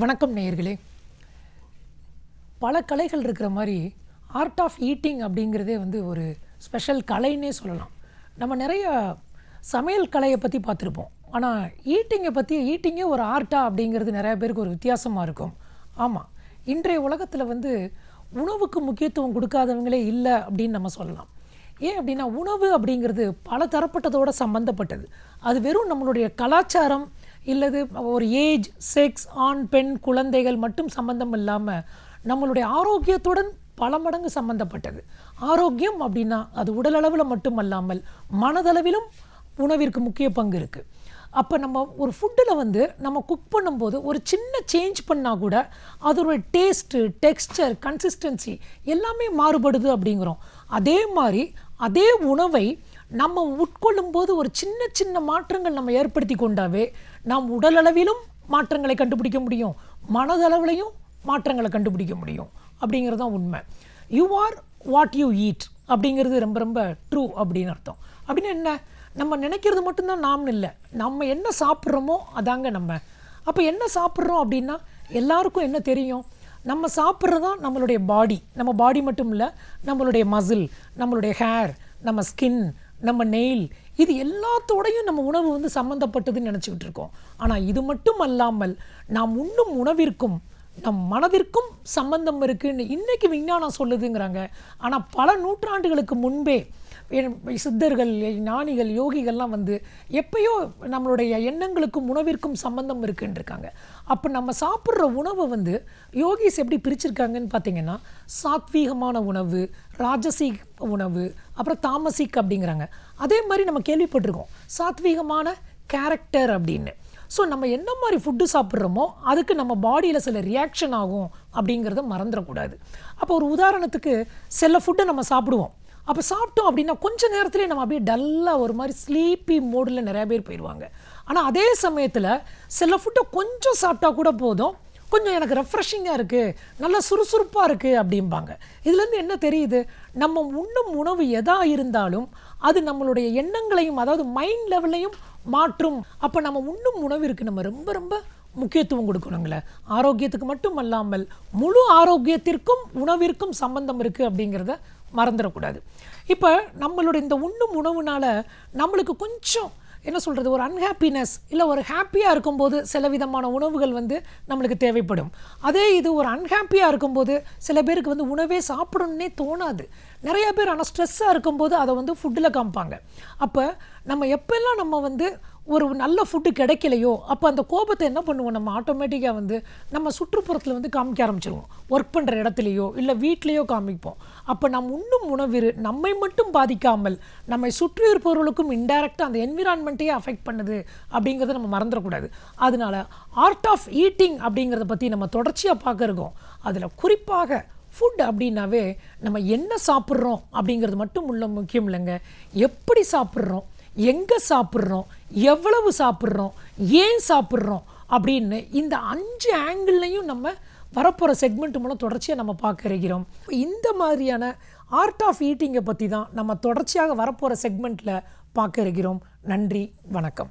வணக்கம் நேயர்களே. பல கலைகள் இருக்கிற மாதிரி ஆர்ட் ஆஃப் ஈட்டிங் அப்படிங்கிறதே வந்து ஒரு ஸ்பெஷல் கலைன்னே சொல்லலாம். நம்ம நிறைய சமையல் கலையை பற்றி பார்த்துருப்போம். ஆனால் ஈட்டிங்கை பற்றி ஈட்டிங்கே ஒரு ஆர்ட்டா அப்படிங்கிறது நிறைய பேருக்கு ஒரு வித்தியாசமாக இருக்கும். ஆமாம் இன்றைய உலகத்தில் வந்து உணவுக்கு முக்கியத்துவம் கொடுக்காதவங்களே இல்லை அப்படின்னு நம்ம சொல்லலாம். ஏன் அப்படின்னா உணவு அப்படிங்கிறது பல தரப்பட்டதோடு சம்மந்தப்பட்டது அது வெறும் நம்மளுடைய கலாச்சாரம் இல்லது ஒரு ஏஜ் செக்ஸ் ஆண் பெண் குழந்தைகள் மட்டும் சம்பந்தம் இல்லாமல் நம்மளுடைய ஆரோக்கியத்துடன் பல மடங்கு சம்பந்தப்பட்டது. ஆரோக்கியம் அப்படின்னா அது உடலளவில் மட்டுமல்லாமல் மனதளவிலும் உணவிற்கு முக்கிய பங்கு இருக்குது அப்போ நம்ம ஒரு ஃபுட்டில் வந்து நம்ம குக் பண்ணும்போது ஒரு சின்ன சேஞ்ச் பண்ணால் கூட அதோட டேஸ்ட்டு டெக்ஸ்டர் கன்சிஸ்டன்சி எல்லாமே மாறுபடுது அப்படிங்கிறோம். அதே மாதிரி அதே உணவை நம்ம உட்கொள்ளும் போது ஒரு சின்ன சின்ன மாற்றங்கள் நம்ம ஏற்படுத்தி கொண்டாவே நாம் உடலளவிலும் மாற்றங்களை கண்டுபிடிக்க முடியும். மனதளவிலையும் மாற்றங்களை கண்டுபிடிக்க முடியும். அப்படிங்கிறது தான் உண்மை. You are what you eat அப்படிங்கிறது ரொம்ப ரொம்ப ட்ரூ அப்படின்னு அர்த்தம். அப்படின்னு என்ன? நம்ம நினைக்கிறது மட்டும்தான் நாம் இல்லை. நம்ம என்ன சாப்பிட்றோமோ அதாங்க நம்ம. அப்போ என்ன சாப்பிட்றோம் அப்படின்னா எல்லாருக்கும் என்ன தெரியும்? நம்ம சாப்பிட்றது தான் நம்மளுடைய பாடி நம்ம பாடி மட்டும் இல்லை நம்மளுடைய மசில் நம்மளுடைய ஹேர் நம்ம ஸ்கின் நம்ம நெயில் இது எல்லாத்தோடையும் நம்ம உணவு வந்து சம்மந்தப்பட்டதுன்னு நினச்சிக்கிட்டு இருக்கோம். ஆனால் இது மட்டும் அல்லாமல் நாம் உண்ணும் உணவிற்கும் நம் மனதிற்கும் சம்பந்தம் இருக்குன்னு இன்னைக்கு விஞ்ஞானம் சொல்லுதுங்கிறாங்க. ஆனால் பல நூற்றாண்டுகளுக்கு முன்பே சித்தர்கள் ஞானிகள் யோகிகள்லாம் வந்து எப்பயோ நம்மளுடைய எண்ணங்களுக்கும் உணவிற்கும் சம்பந்தம் இருக்குன்றிருக்காங்க. அப்போ நம்ம சாப்பிட்ற உணவை வந்து யோகிஸ் எப்படி பிரிச்சிருக்காங்கன்னு பார்த்தீங்கன்னா சாத்வீகமான உணவு ராஜசிக் உணவு அப்புறம் தாமசிக் அப்படிங்கிறாங்க. அதே மாதிரி நம்ம கேள்விப்பட்டிருக்கோம் சாத்வீகமான கேரக்டர் அப்படின்னு. ஸோ நம்ம என்ன மாதிரி ஃபுட்டு சாப்பிட்றோமோ அதுக்கு நம்ம பாடியில் சில ரியாக்ஷன் ஆகும் அப்படிங்கிறத மறந்துடக்கூடாது. அப்போ ஒரு உதாரணத்துக்கு சில ஃபுட்டை நம்ம சாப்பிடுவோம். அப்போ சாப்பிட்டோம் அப்படின்னா கொஞ்ச நேரத்துலேயே நம்ம அப்படியே டல்லாக ஒரு மாதிரி ஸ்லீப்பி மோடில் நிறையா பேர் போயிடுவாங்க. ஆனால் அதே சமயத்தில் சில ஃபுட்டை கொஞ்சம் சாப்பிட்டா கூட போதும். கொஞ்சம் எனக்கு ரெஃப்ரெஷிங்காக இருக்குது நல்லா சுறுசுறுப்பாக இருக்குது அப்படிம்பாங்க. இதுலேருந்து என்ன தெரியுது? நம்ம உண்ணும் உணவு எதா இருந்தாலும் அது நம்மளுடைய எண்ணங்களையும் அதாவது மைண்ட் லெவல்லையும் மாற்றும். அப்போ நம்ம உண்ணும் உணவிற்கு நம்ம ரொம்ப ரொம்ப முக்கியத்துவம் கொடுக்கணுங்களே ஆரோக்கியத்துக்கு மட்டும் அல்லாமல் முழு ஆரோக்கியத்திற்கும் உணவிற்கும் சம்பந்தம் இருக்குது அப்படிங்கிறத மறந்துடக்கூடாது. இப்போ நம்மளோட இந்த உண்ணும் உணவுனால் நம்மளுக்கு கொஞ்சம் என்ன சொல்கிறது ஒரு அன்ஹாப்பினஸ் இல்லை ஒரு ஹாப்பியாக இருக்கும்போது சில விதமான உணவுகள் வந்து நம்மளுக்கு தேவைப்படும். அதே இது ஒரு அன்ஹாப்பியாக இருக்கும்போது சில பேருக்கு வந்து உணவே சாப்பிடணுன்னே தோணாது. நிறையா பேர் ஆனால் ஸ்ட்ரெஸ்ஸாக இருக்கும்போது அதை வந்து ஃபுட்டில் காமிப்பாங்க. அப்போ நம்ம எப்பெல்லாம் நம்ம வந்து ஒரு நல்ல ஃபுட்டு கிடைக்கலையோ அப்போ அந்த கோபத்தை என்ன பண்ணுவோம்? நம்ம ஆட்டோமேட்டிக்காக வந்து நம்ம சுற்றுப்புறத்தில் வந்து காமிக்க ஆரம்பிச்சிருவோம். ஒர்க் பண்ணுற இடத்துலையோ இல்லை வீட்லேயோ காமிப்போம். அப்போ நம் உண்ணும் உணவு நம்மை மட்டும் பாதிக்காமல் நம்மை சுற்றி இருப்பவர்களுக்கும் இன்டைரக்டாக அந்த என்விரான்மெண்ட்டையே அஃபெக்ட் பண்ணுது அப்படிங்கிறத நம்ம மறந்துடக்கூடாது. அதனால ஆர்ட் ஆஃப் ஈட்டிங் அப்படிங்கிறத பற்றி நம்ம தொடர்ச்சியாக பார்க்க இருக்கோம். அதில் குறிப்பாக ஃபுட் அப்படின்னாவே நம்ம என்ன சாப்பிட்றோம் அப்படிங்கிறது மட்டும் உள்ள முக்கியம் இல்லைங்க. எப்படி சாப்பிட்றோம்? எங்கே சாப்பிட்றோம்? எவ்வளவு சாப்பிட்றோம்? ஏன் சாப்பிட்றோம்? அப்படின்னு இந்த அஞ்சு ஆங்கிள்லையும் நம்ம வரப்போகிற செக்மெண்ட் மூலம் தொடர்ச்சியாக நம்ம பார்க்க இருக்கிறோம். இந்த மாதிரியான ஆர்ட் ஆஃப் ஈட்டிங்கை பற்றி தான் நம்ம தொடர்ச்சியாக வரப்போகிற செக்மெண்ட்டில் பார்க்க இருக்கிறோம். நன்றி வணக்கம்.